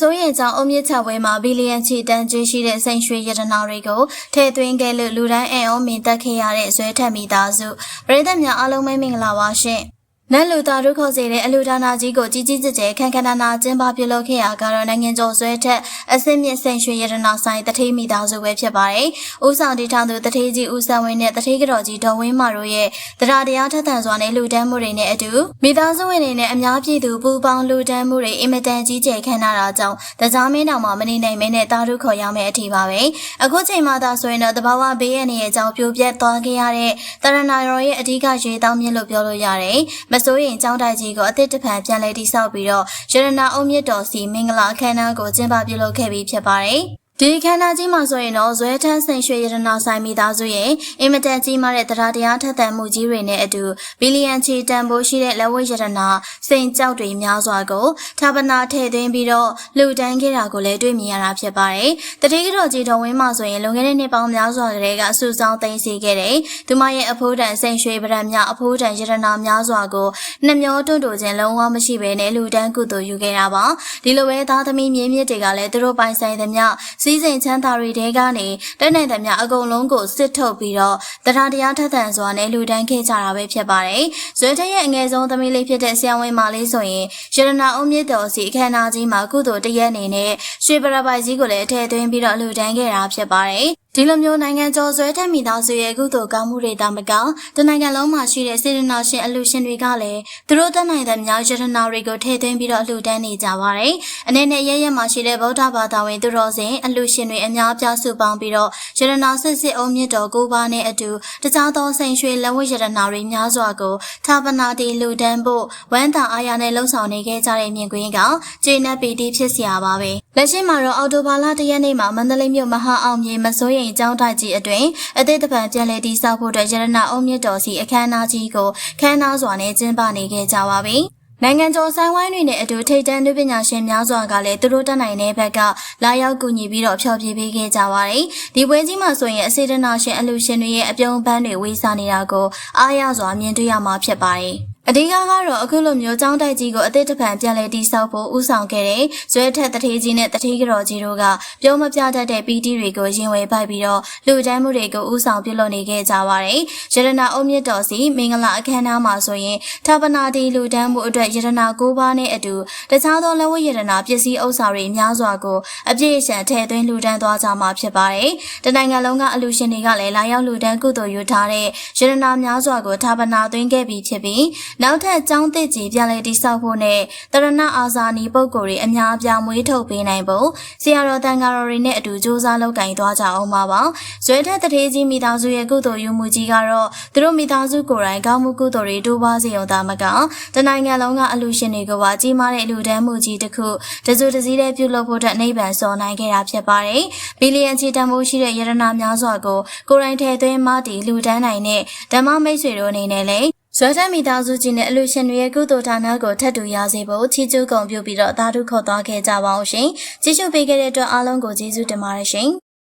စိုးရင်ကြောင့်အုံမြင့်ချပွဲမှာဘီလီယံချီတန်းကျွေးရှိတဲ့စိန်ရွှေရတနာတွေကိုထည့်သွင်းခဲ့လို့လူတိုင်းအံ့ဩမြင်သက်ခဲ့ရတဲ့ဇွဲထက်မိသားစုပရိသတ်များအားလုံးပဲမင်္ဂလာပါရှင်။ နတ်လူသားတို့ခေါ်စေတဲ့အလူဒါနာကြီးကိုကြီးကြီးကျယ်ကျယ်ခန်းခန်းနာနာကျင်းပပြုလုပ်ခဲ့ရကတော့နိုင်ငံကျော်ဇွဲထက်အစင်းမြင့်စိန်ရွှေရတနာဆိုင်တထေးမိသားစုပဲဖြစ်ပါတယ်။ဦးဆောင်တည်ထောင်သူတထေးကြီးဦးဆန်းဝင်းနဲ့တထေးကတော်ကြီးဒေါ်ဝင်းမာတို့ရဲ့တရားတရားထက်သန်စွာနဲ့လူတန်းမှုတွေနဲ့အတူမိသားစုဝင်တွေနဲ့အများပြည်သူပူးပေါင်းလူတန်းမှုတွေအင်မတန်ကြီးကျယ်ခမ်းနားတာကြောင့်တကြားမင်းတောင်မှမနေနိုင်မဲနဲ့တာတို့ခေါ်ရမယ့်အထီပါပဲ။အခုချိန်မှသာဆိုရင်တော့တဘာဝဘေးရနေရဲ့အကြောင်းပြိုပြက်သွားခဲ့ရတဲ့တရဏရော်ရဲ့အဓိကရွေတောင်းမြင့်လို့ပြောလို့ရတယ်။မစိုးရင်ကျောင်းတိုက်ကြီးကိုအသစ်တစ်ဖန်ပြန်လဲတိဆောက်ပြီးတော့ရတနာအုံမြင့်တော်စီမင်္ဂလာအခမ်းအနားကိုကျင်းပပြုလုပ်ခဲ့ပြီးဖြစ်ပါတယ်။ ဒီခန္ဓာကြီးမှာဆိုရင်တော့ဇွဲထန်းစိန်ရွှေရတနာဆိုင်မိသားစုရဲ့အင်မတန်ကြီးမားတဲ့တရားတရားထက်သန်မှုကြီးတွေနဲ့အတူဘီလီယံချီတန်ဖိုးရှိတဲ့လက်ဝဲရတနာစိန်ကြောက်တွေများစွာကိုဌာပနာထည့်သွင်းပြီးတော့လှူဒန်းခဲ့တာကိုလည်းတွေ့မြင်ရတာဖြစ်ပါတယ်။တတိကတော်ကြီးတော်ဝင်းမှာဆိုရင်လွန်ခဲ့တဲ့နှစ်ပေါင်းများစွာကတည်းကအဆူဆောင်သိမ်းဆီးခဲ့တဲ့သူမရဲ့အဖိုးတန်စိန်ရွှေပရံများအဖိုးတန်ရတနာများစွာကိုနှမျောတွန့်တိုခြင်းလုံးဝမရှိဘဲနဲ့လှူဒန်းကုသိုလ်ယူခဲ့တာပါ။ဒီလိုပဲသားသမီးမြင်းမြစ်တွေကလည်းသူတို့ပိုင်ဆိုင်သမျှစီးစိမ်ချမ်းသာတွေတဲကနေတက်နိုင်သမျှအကုန်လုံးကိုစစ်ထုတ်ပြီးတော့တရားတရားထက်သန်စွာနဲ့လူတန်းခဲ့ကြတာပဲဖြစ်ပါတယ်။ဇွဲတဲ့ရဲ့အငယ်ဆုံးသမီးလေးဖြစ်တဲ့ဆရာဝန်မလေးဆိုရင်ရတနာအုံမြင့်တော်စီအခမ်းအနားကြီးမှာကုသိုလ်တရက်အနေနဲ့ရွှေပရပိုက်ကြီးကိုလည်းထည့်သွင်းပြီးတော့လူတန်းခဲ့တာဖြစ်ပါတယ်။ ဒီလိုမျိုးနိုင်ငံကျော်ဆွဲထက်မိသားစုရဲ့ကုသိုလ်ကောင်းမှုတွေတာမကတနိုင်ငံလုံးမှာရှိတဲ့စေတနာရှင်အလှရှင်တွေကလည်းသူတို့တတ်နိုင်တဲ့များယတနာတွေကိုထည့်သွင်းပြီးတော့အလှတန်းနေကြပါတယ်။အနေနဲ့ရရမှာရှိတဲ့ဗုဒ္ဓဘာသာဝင်သူတော်စင်အလှရှင်တွေအများအပြားစုပေါင်းပြီးတော့ယတနာစစ်စစ်အုံမြင့်တော်ကိုးပါးနဲ့အတူတခြားသောစိန်ရွှေလက်ဝတ်ယတနာတွေများစွာကိုသာပနာတီလူတန်းဖို့ဝမ်းသာအားရနဲ့လှုံ့ဆော်နေခဲ့ကြတဲ့မြင်ကွင်းကကျေနပ်ပီတိဖြစ်စရာပါပဲ။လက်ရှိမှာတော့အော်တိုဘာလတရက်နေ့မှာမန္တလေးမြို့မဟာအောင်မြေမစိုးရိမ်ကျောင်းတိုက်ကြီးအတွင်အသေးတပံပြန်လည်တည်ဆောက်ဖို့အတွက်ရတနာအုံမြင့်တော်စီအခမ်းအနားကြီးကိုခမ်းနားစွာနဲ့ကျင်းပနေခဲ့ကြပါပြီ။နိုင်ငံကျော်ဆိုင်ဝိုင်းတွေနဲ့အတူထိတ်တန်းလူပညာရှင်များစွာကလည်းသူတို့တက်နိုင်တဲ့ဘက်ကလာရောက်ကူညီပြီးတော့ဖျော်ဖြေပေးခဲ့ကြပါတယ်။ဒီပွဲကြီးမှာဆိုရင်အစေတနာရှင်အလူရှင်တွေရဲ့အပြုံးပန်းတွေဝေးစားနေတာကိုအားရစွာမြင်တွေ့ရမှာဖြစ်ပါတယ်။ အဓိကကတော့အခုလိုမျိုးចောင်းတိုက်ကြီးကိုအသစ်တစ်ဖန်ပြန်လည်တည်ဆောက်ဖို့ဥဆောင်ခဲ့တဲ့ဇွဲထက်တထေးကြီးနဲ့တထေးကတော်ကြီးတို့ကပြောမပြတတ်တဲ့ပီတီတွေကိုရင်ဝယ်ပိုက်ပြီးတော့လူတန်းမှုတွေကိုဥဆောင်ပြုလုပ်နေခဲ့ကြပါတယ်။ရတနာအုံမြင့်တော်စီမင်္ဂလာအခမ်းအနားမှာဆိုရင်ထာပနာတီလူတန်းမှုအတွက်ရတနာ၉ပါးနဲ့အတူတခြားသောလက်ဝတ်ရတနာပစ္စည်းဥစ္စာတွေများစွာကိုအပြည့်အစုံထည့်သွင်းလူတန်းသွားကြမှာဖြစ်ပါတယ်။တနိုင်ငံလုံးကအလူရှင်တွေကလည်းလာရောက်လူတန်းကုသိုလ်ယူထားတဲ့ရတနာများစွာကိုထာပနာသွင်းခဲ့ပြီးဖြစ်ပြီးနောက်ထပ်ကျောင်းသစ်ကြီးပြန်လည်တည်ဆောက်ဖို့နဲ့တရဏအာဇာနည်ပုဂ္ဂိုလ်တွေအများအပြားမွေးထုတ်ပေးနိုင်ဖို့ဆရာတော်တန်ဃာတော်တွေနဲ့အတူစ조사လုပ်ကင်သွားကြအောင်ပါပါ။ဇွဲထက်တထေးကြီးမိသားစုရဲ့ကုသိုလ်ယူမှုကြီးကတော့သူတို့မိသားစုကိုယ်တိုင်ကောင်းမှုကုသိုလ်တွေတိုးပွားစေုံသာမကတနိုင်ငံလုံးကအလူရှင်တွေကပါကြီးမားတဲ့အလူတန်းမှုကြီးတစ်ခုတစုတစည်းတည်းပြုလုပ်ဖို့အတွက်နှိဗ္ဗာန်စော်နိုင်ခဲ့တာဖြစ်ပါတယ်။ဘီလီယံချီတန်ဖိုးရှိတဲ့ယရနာများစွာကိုကိုယ်တိုင်ထည့်သွင်းမတည်လူတန်းနိုင်တဲ့ဓမ္မမိတ်ဆွေတို့အနေနဲ့လည်း ဇွဲတက်မိသားစုကြီးနဲ့အလူရှင်တွေရဲ့ကုသိုလ်ဌာနကိုထပ်တူရစေဖို့ချီးကျူးဂုဏ်ပြုပြီးတော့သာဓုခေါ်သွားခဲ့ကြပါအောင်ရှင်။ကြည့်ရှုပေးခဲ့တဲ့အတွက်အားလုံးကိုကျေးဇူးတင်ပါတယ်ရှင်။